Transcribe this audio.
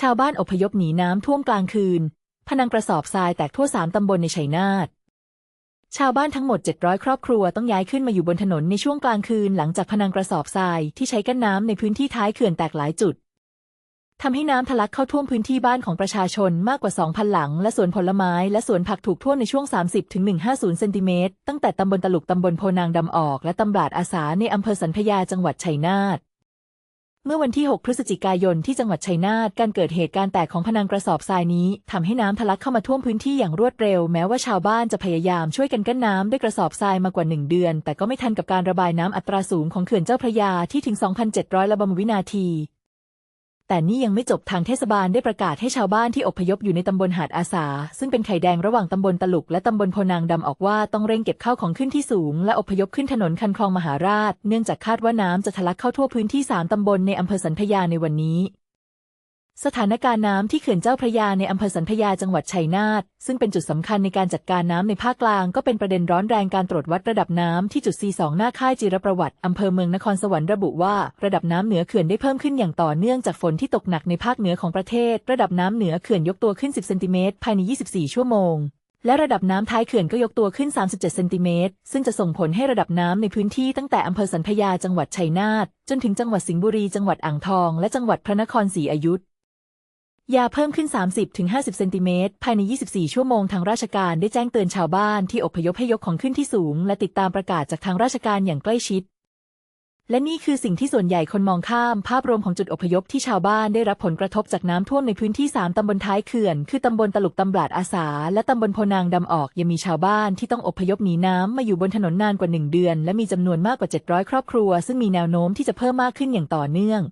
ชาวบ้านอพยพหนีน้ำท่วมกลางคืน พนังกระสอบทรายแตกทั่วสามตำบลในชัยนาทชาวบ้านทั้งหมด 700 ครอบครัวต้องย้ายขึ้นมาอยู่บนถนนในช่วงกลางคืนหลังจากพนังกระสอบทรายที่ใช้กั้นน้ำในพื้นที่ท้ายเขื่อนแตกหลายจุดทำให้น้ำทะลักเข้าท่วมพื้นที่บ้านของประชาชนมากกว่า 2,000 หลัง และสวนผลไม้และสวนผักถูกท่วมในช่วง 30-150 เซนติเมตรตั้งแต่ตำบลตลุกตำบลโพนางดำออก และตำบลาดอาสาในอำเภอสันพยาจังหวัดชัยนาท เมื่อวันที่ 6 พฤศจิกายนที่จังหวัดชัยนาทการเกิดเหตุการณ์แตกของพนังกระสอบทรายนี้ทำให้น้ำทะลักเข้ามาท่วมพื้นที่อย่างรวดเร็ว แม้ว่าชาวบ้านจะพยายามช่วยกันกั้นน้ำด้วยกระสอบทรายมากว่า 1 เดือน แต่ก็ไม่ทันกับการระบายน้ำอัตราสูงของเขื่อนเจ้าพระยาที่ถึง 2,700 ละบมวินาที แต่นี่ยังไม่จบทางเทศบาลได้ประกาศให้ชาวบ้านที่อพยพอยู่ในตำบลหาดอาสา ซึ่งเป็นไข่แดงระหว่างตำบลตลุกและตำบลโพนางดำออกว่าต้องเร่งเก็บข้าวของขึ้นที่สูง และอพยพขึ้นถนนคันคลองมหาราช เนื่องจากคาดว่าน้ำจะทะลักเข้าทั่วพื้นที่สามตำบลในอำเภอสันพยาในวันนี้ สถานการณ์น้ำที่เขื่อนเจ้าพระยาในอำเภอสันพยาจังหวัดชัยนาทซึ่งเป็นจุดสำคัญในการจัดการน้ำในภาคกลางก็เป็นประเด็นร้อนแรงการตรวจวัดระดับน้ำที่จุด C2 หน้าค่ายจิรประวัติอำเภอเมืองนครสวรรค์ระบุว่า ระดับน้ำเหนือเขื่อนได้เพิ่มขึ้นอย่างต่อเนื่องจากฝนที่ตกหนักในภาคเหนือของประเทศ ระดับน้ำเหนือเขื่อนยกตัวขึ้น 10 เซนติเมตรภายใน 24 ชั่วโมงและระดับน้ำท้ายเขื่อนก็ยกตัวขึ้น 37 เซนติเมตร ซึ่งจะส่งผลให้ระดับน้ำในพื้นที่ตั้งแต่อำเภอสันพยาจังหวัดชัยนาท จนถึงจังหวัดสิงห์บุรี จังหวัดอ่างทอง และจังหวัดพระนครศรีอยุธ ยาเพิ่มขึ้น 30-50 เซนติเมตรภายใน 24 ชั่วโมงทางราชการได้แจ้งเตือนชาวบ้านที่อพยพให้ยกของขึ้นที่สูง และติดตามประกาศจากทางราชการอย่างใกล้ชิด และนี่คือสิ่งที่ส่วนใหญ่คนมองข้าม ภาพรวมของจุดอพยพที่ชาวบ้านได้รับผลกระทบจากน้ำท่วมในพื้นที่ 3 ตำบลท้ายเขื่อน คือตำบลตลุกตำบลาดอาสา และตำบลโพนางดำออก ยังมีชาวบ้านที่ต้องอพยพหนีน้ำมาอยู่บนถนนนานกว่า 1 เดือน และมีจำนวนมากกว่า 700 ครอบครัว ซึ่งมีแนวโน้มที่จะเพิ่มมากขึ้นอย่างต่อเนื่อง